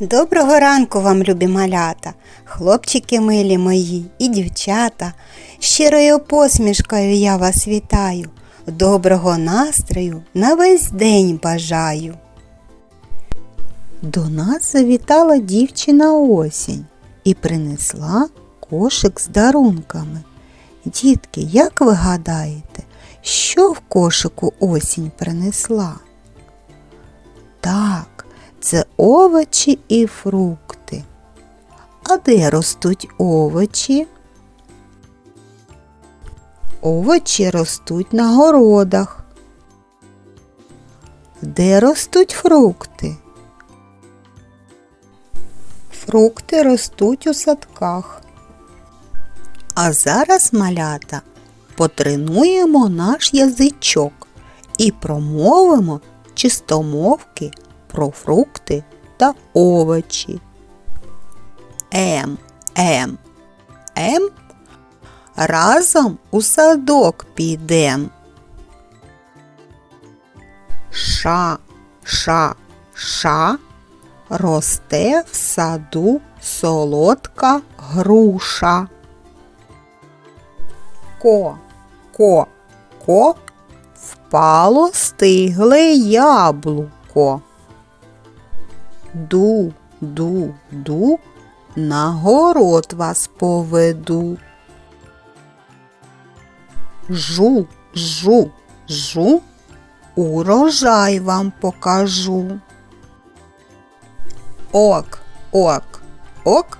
Доброго ранку вам, любі малята, хлопчики милі мої і дівчата. Щирою посмішкою я вас вітаю. Доброго настрою на весь день бажаю. До нас завітала дівчина осінь і принесла кошик з дарунками. Дітки, як ви гадаєте, що в кошику осінь принесла? Так, це овочі і фрукти. А де ростуть овочі? Овочі ростуть на городах. Де ростуть фрукти? Фрукти ростуть у садках. А зараз, малята, потренуємо наш язичок і промовимо чистомовки про фрукти та овочі. Ем, ем, ем. Разом у садок підем. Ша, ша, ша. Росте в саду солодка груша. Ко, ко, ко, впало стигле яблуко. Ду, ду, ду, на город вас поведу. Жу, жу, жу, урожай вам покажу. Ок, ок, ок,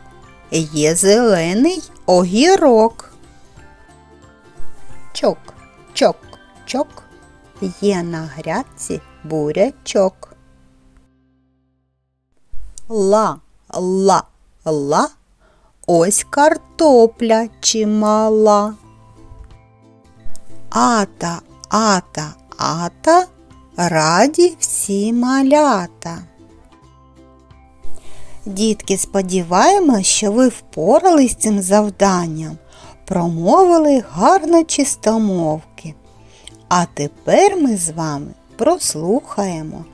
є зелений огірок. Чок, чок, чок, є на грядці бурячок. Ла, ла, ла, ось картопля чимала. Ата, ата, ата, раді всі малята. Дітки, сподіваємось, що ви впорались з цим завданням, промовили гарно чистомовки. А тепер ми з вами прослухаємо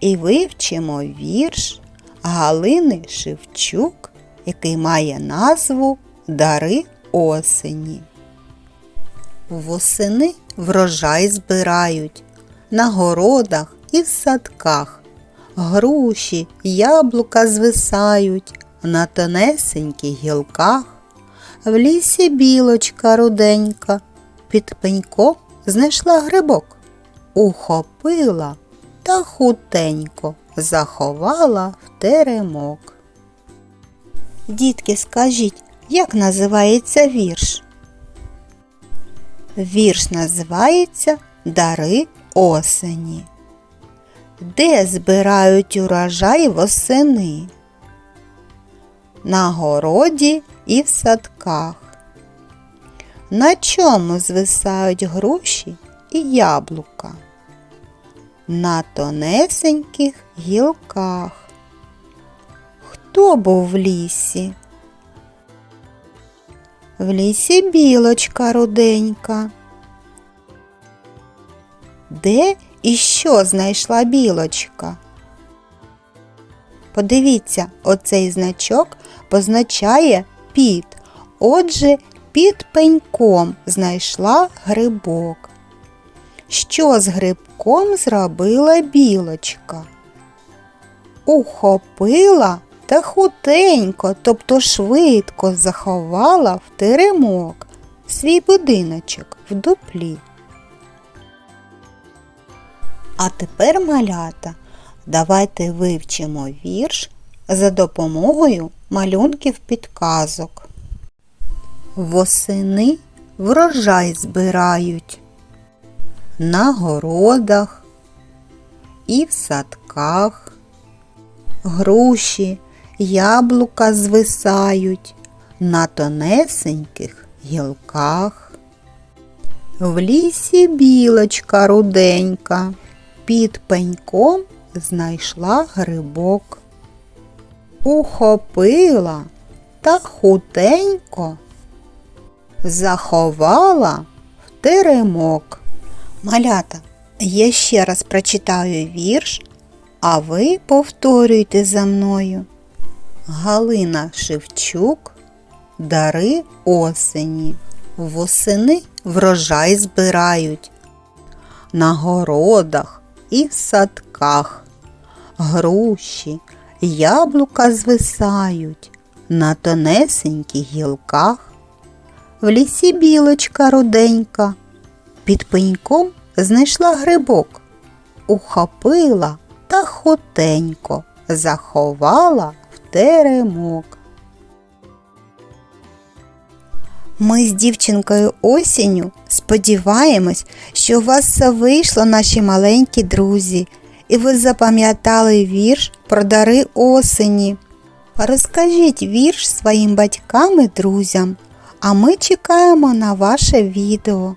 і вивчимо вірш Галини Шевчук, який має назву Дари осені. Восени врожай збирають на городах і в садках. Груші, яблука звисають на тонесеньких гілках. В лісі білочка руденька під пеньком знайшла грибок, ухопила та хутенько заховала в теремок. Дітки, скажіть, як називається вірш? Вірш називається Дари осені. Де збирають урожай восени? На городі і в садках. На чому звисають груші і яблука? На тонесеньких гілках. Хто був в лісі? В лісі білочка руденька. Де і що знайшла білочка? Подивіться, оцей значок позначає під. Отже, під пеньком знайшла грибок. Що з грибком зробила білочка? Ухопила та хутенько, тобто швидко заховала в теремок свій будиночок в дуплі. А тепер, малята, давайте вивчимо вірш за допомогою малюнків підказок. Восени врожай збирають на городах і в садках. Груші, яблука звисають на тонесеньких гілках. В лісі білочка руденька під пеньком знайшла грибок. Ухопила та хутенько заховала в теремок. Малята, я ще раз прочитаю вірш, а ви повторюйте за мною. Галина Шевчук Дари осені. Восени врожай збирають на городах і садках. Груші, яблука звисають на тонесеньких гілках. В лісі білочка руденька під пеньком знайшла грибок, ухопила та хотенько заховала в теремок. Ми з дівчинкою осінню сподіваємось, що у вас все вийшло, наші маленькі друзі, і ви запам'ятали вірш про дари осені. Розкажіть вірш своїм батькам і друзям, а ми чекаємо на ваше відео.